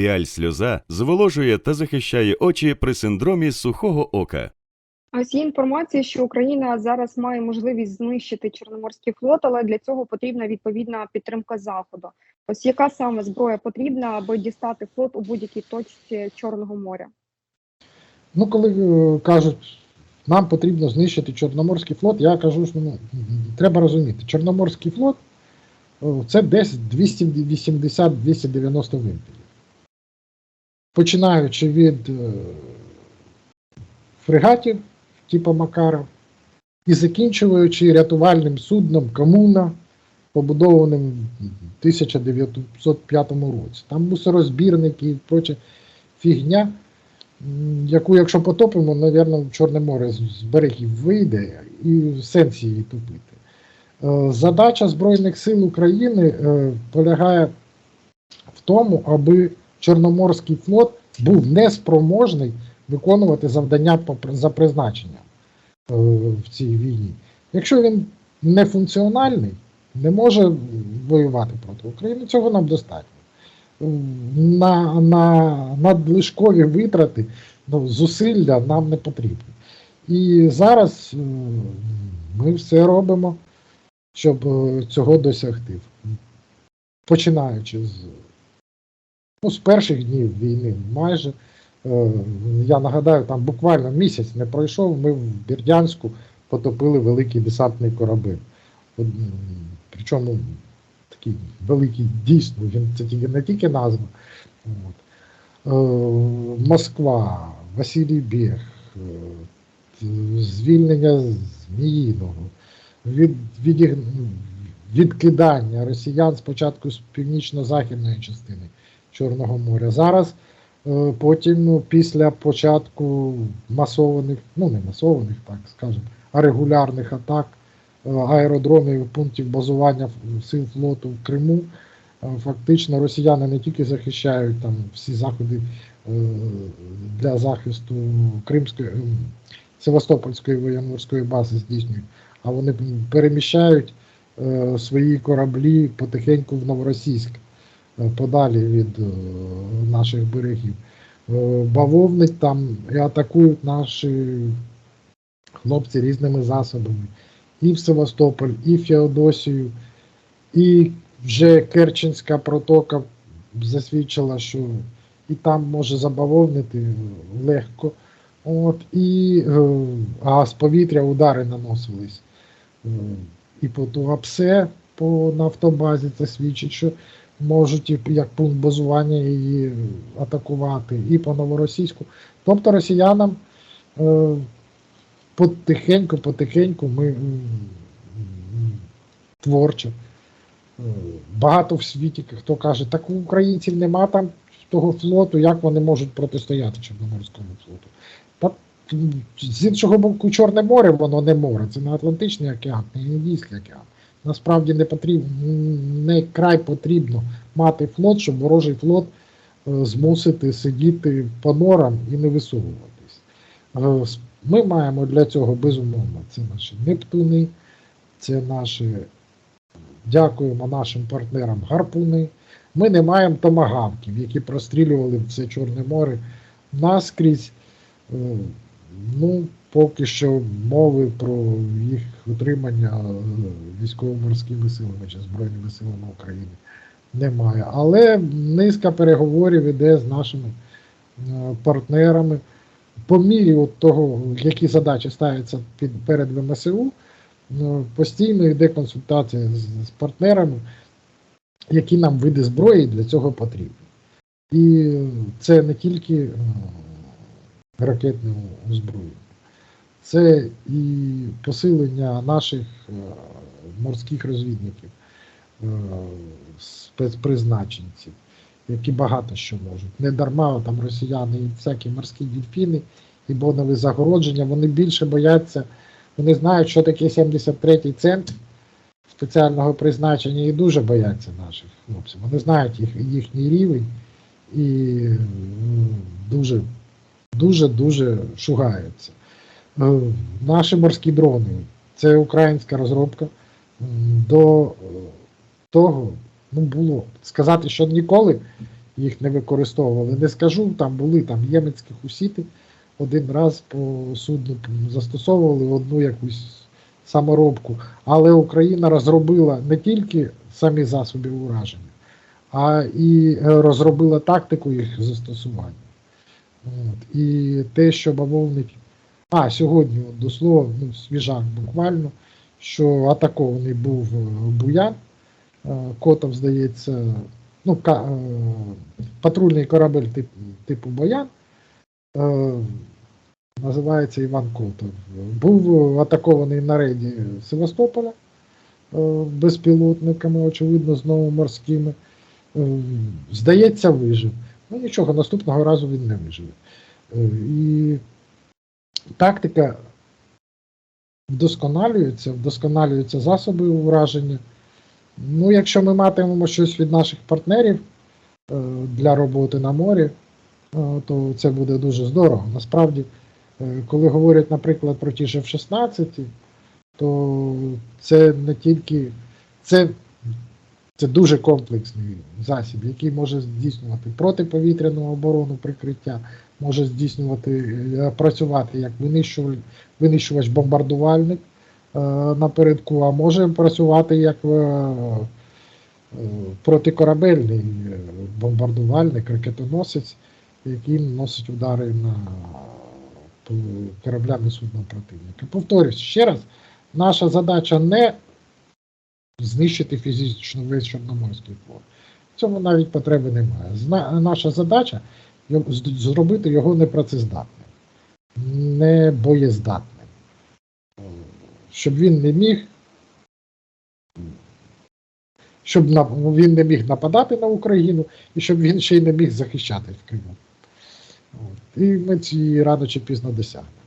Піаль сльоза зволожує та захищає очі при синдромі сухого ока. А ось є інформація, що Україна зараз має можливість знищити Чорноморський флот, але для цього потрібна відповідна підтримка Заходу. Ось яка саме зброя потрібна, аби дістати флот у будь-якій точці Чорного моря? Ну, коли е, кажуть, нам потрібно знищити Чорноморський флот, я кажу, що ну, треба розуміти, Чорноморський флот це десь 280-290 вимпелів. Починаючи від е, фрегатів, типу Макаров, і закінчуючи рятувальним судном Комуна, побудованим в 1905 році. Там мусорозбірники і проча фігня яку, якщо потопимо, напевно, Чорне море з берегів вийде і сенс її топити. Е, Задача Збройних сил України е, полягає в тому, аби Чорноморський флот був неспроможний виконувати завдання за призначенням е, в цій війні. Якщо він не функціональний, не може воювати проти України, цього нам достатньо на, на надлишкові витрати, ну, зусилля нам не потрібні. І зараз е, ми все робимо, щоб е, цього досягти. Починаючи з, ну, з перших днів війни майже. Е, Я нагадаю, там буквально місяць не пройшов, ми в Бердянську потопили великий десантний корабель. Причому такий великий, дійсно, він це тільки не тільки назва. От. Е, Москва, Василій Бєг, е, звільнення Зміїного, від, від, відкидання росіян спочатку з північно-західної частини Чорного моря. Зараз е, потім, ну, після початку масованих, ну не масованих, так скажемо, а регулярних атак е, аеродромів, пунктів базування сил флоту в Криму. е, Фактично росіяни не тільки захищають там всі заходи для захисту Кримської, ем, Севастопольської воєнно-морської бази здійснюють, а вони переміщають свої кораблі потихеньку в Новоросійськ, подалі від е, наших берегів. Е, Бавовнить там і атакують наші хлопці різними засобами. І в Севастополь, і в Феодосію, і вже Керченська протока засвідчила, що і там може забавовнити легко. От, і, е, а з повітря удари наносились. Е, І по Туапсе, по нафтобазі, це свідчить, що можуть як пункт базування її атакувати, і по новоросійську. Тобто росіянам е, потихеньку, потихеньку ми творчо. Е, Багато в світі хто каже, так у українців нема там того флоту, як вони можуть протистояти Чорноморському флоту. Та з іншого боку, Чорне море, воно не море, це не Атлантичний океан, не Індійський океан. Насправді не потрібно, не край потрібно мати флот, щоб ворожий флот е, змусити сидіти по норам і не висовуватись. Е, Ми маємо для цього безумовно. Це наші Нептуни, це наші, дякуємо нашим партнерам гарпуни. Ми не маємо томагавків, які прострілювали все Чорне море наскрізь. Е, Ну, поки що мови про їх утримання е, військово-морськими силами чи Збройними силами України немає. Але низка переговорів іде з нашими е, партнерами. По мірі от того, які задачі ставляться під, перед ВМСУ, е, постійно йде консультація з, з партнерами, які нам види зброї для цього потрібні. І це не тільки ракетне озброєння, це і посилення наших е, морських розвідників, е, спецпризначенців, які багато що можуть. Не дарма там росіяни і всякі морські дельфіни і бонові загородження, вони більше бояться, вони знають, що таке 73-й центр спеціального призначення і дуже бояться наших хлопців. Вони знають їх, їхній рівень і дуже дуже дуже шугаються. Е, Наші морські дрони це українська розробка. До е, того ну, було сказати, що ніколи їх не використовували. Не скажу, там були там єменські хусіти, один раз по судну застосовували одну якусь саморобку. Але Україна розробила не тільки самі засоби ураження, а і е, розробила тактику їх застосування. От. І те, що бавовник. А, сьогодні, до слова, ну, свіжак буквально, що атакований був е, Буян, е, котом, здається, ну, е, патрульний корабель типу, типу Боян. Називається Іван Котов. Був атакований на рейді Севастополя безпілотниками, очевидно, знову морськими. Здається, вижив. Ну нічого, наступного разу він не виживе. І тактика вдосконалюється, вдосконалюються засоби ураження. Ну, якщо ми матимемо щось від наших партнерів е, для роботи на морі, е, то це буде дуже здорово. Насправді, е, коли говорять, наприклад, про ті ж F-16, то це не тільки це, це дуже комплексний засіб, який може здійснювати протиповітряну оборону прикриття, може здійснювати, е, працювати як винищувач, винищувач бомбардувальник е, напередку, а може працювати як е, протикорабельний бомбардувальник, ракетоносець, який наносить удари на е, кораблям судна противника. Повторюсь ще раз, наша задача не знищити фізично весь Чорноморський флот. В цьому навіть потреби немає. Наша задача зробити його непрацездатним, не боєздатним. Е, Щоб він не міг. Щоб він не міг нападати на Україну і щоб він ще й не міг захищати в Криму. І ми ці рано чи пізно досягнемо.